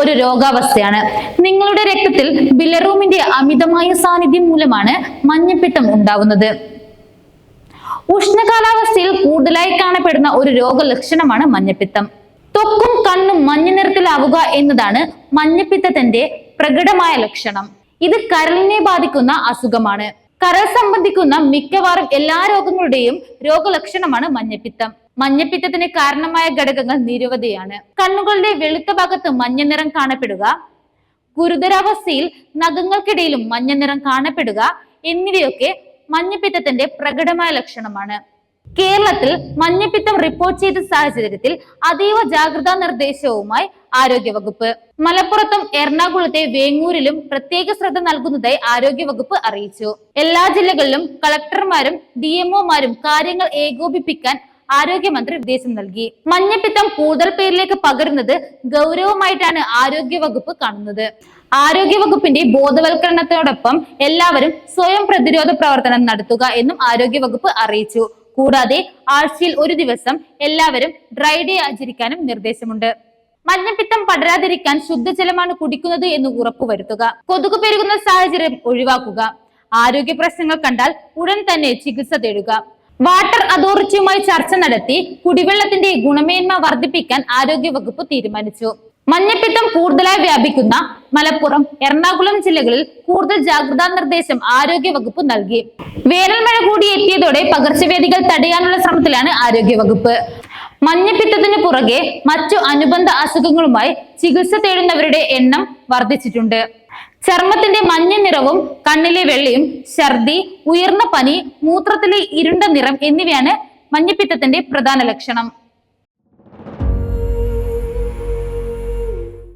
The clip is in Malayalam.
ഒരു രോഗാവസ്ഥയാണ്. നിങ്ങളുടെ രക്തത്തിൽ ബിലറൂമിന്റെ അമിതമായ സാന്നിധ്യം മൂലമാണ് മഞ്ഞപ്പിത്തം ഉണ്ടാകുന്നത് ഉഷ്ണകാലാവസ്ഥയിൽ കൂടുതലായി കാണപ്പെടുന്ന ഒരു രോഗലക്ഷണമാണ് മഞ്ഞപ്പിത്തം. തൊക്കും കണ്ണും മഞ്ഞ നിറത്തിലാവുക എന്നതാണ് മഞ്ഞപ്പിത്തത്തിന്റെ പ്രകടമായ ലക്ഷണം. ഇത് കരളിനെ ബാധിക്കുന്ന അസുഖമാണ്. കരൾ സംബന്ധിക്കുന്ന മിക്കവാറും എല്ലാ രോഗങ്ങളുടെയും രോഗലക്ഷണമാണ് മഞ്ഞപ്പിത്തം. മഞ്ഞപ്പിത്തത്തിന് കാരണമായ ഘടകങ്ങൾ നിരവധിയാണ്. കണ്ണുകളുടെ വെളുത്ത ഭാഗത്ത് മഞ്ഞ നിറം കാണപ്പെടുക ഗുരുതരാവസ്ഥയിൽ നഖങ്ങൾക്കിടയിലും മഞ്ഞ നിറം കാണപ്പെടുക എന്നിവയൊക്കെ മഞ്ഞപ്പിത്തത്തിന്റെ പ്രകടമായ ലക്ഷണമാണ്. കേരളത്തിൽ മഞ്ഞപ്പിത്തം റിപ്പോർട്ട് ചെയ്ത സാഹചര്യത്തിൽ അതീവ ജാഗ്രതാ നിർദ്ദേശവുമായി ആരോഗ്യവകുപ്പ്. മലപ്പുറത്തും എറണാകുളത്തെ വേങ്ങൂരിലും പ്രത്യേക ശ്രദ്ധ നൽകുന്നതായി ആരോഗ്യവകുപ്പ് അറിയിച്ചു. എല്ലാ ജില്ലകളിലും കളക്ടർമാരും ഡി എംഒമാരും കാര്യങ്ങൾ ഏകോപിപ്പിക്കാൻ ആരോഗ്യമന്ത്രി നിർദ്ദേശം നൽകി. മഞ്ഞപ്പിത്തം കൂടുതൽ പേരിലേക്ക് പകരുന്നത് ഗൗരവമായിട്ടാണ് ആരോഗ്യവകുപ്പ് കാണുന്നത്. ആരോഗ്യവകുപ്പിന്റെ ബോധവൽക്കരണത്തോടൊപ്പം എല്ലാവരും സ്വയം പ്രതിരോധ പ്രവർത്തനം നടത്തുക എന്നും ആരോഗ്യവകുപ്പ് അറിയിച്ചു. കൂടാതെ ആഴ്ചയിൽ ഒരു ദിവസം എല്ലാവരും ഡ്രൈ ഡേ ആചരിക്കാനും നിർദ്ദേശമുണ്ട്. മഞ്ഞപ്പിത്തം പടരാതിരിക്കാൻ ശുദ്ധജലമാണ് കുടിക്കുന്നത് എന്ന് ഉറപ്പുവരുത്തുക. കൊതുക് പെരുകുന്ന സാഹചര്യം ഒഴിവാക്കുക. ആരോഗ്യ പ്രശ്നങ്ങൾ കണ്ടാൽ ഉടൻ തന്നെ ചികിത്സ തേടുക. വാട്ടർ അതോറിറ്റിയുമായി ചർച്ച നടത്തി കുടിവെള്ളത്തിന്റെ ഗുണമേന്മ വർദ്ധിപ്പിക്കാൻ ആരോഗ്യവകുപ്പ് തീരുമാനിച്ചു. മഞ്ഞപ്പിത്തം കൂടുതലായി വ്യാപിക്കുന്ന മലപ്പുറം എറണാകുളം ജില്ലകളിൽ കൂടുതൽ ജാഗ്രതാ നിർദ്ദേശം ആരോഗ്യവകുപ്പ് നൽകി. വേനൽ മഴ കൂടി എത്തിയതോടെ പകർച്ചവ്യാധികൾ തടയാനുള്ള ശ്രമത്തിലാണ് ആരോഗ്യവകുപ്പ്. മഞ്ഞപ്പിത്തത്തിന് പുറകെ മറ്റു അനുബന്ധ അസുഖങ്ങളുമായി ചികിത്സ തേടുന്നവരുടെ എണ്ണം വർദ്ധിച്ചിട്ടുണ്ട്. ചർമ്മത്തിന്റെ മഞ്ഞ നിറവും കണ്ണിലെ വെള്ളയും ഛർദി ഉയർന്ന പനി മൂത്രത്തിലെ ഇരുണ്ട നിറം എന്നിവയാണ് മഞ്ഞപ്പിത്തത്തിന്റെ പ്രധാന ലക്ഷണം.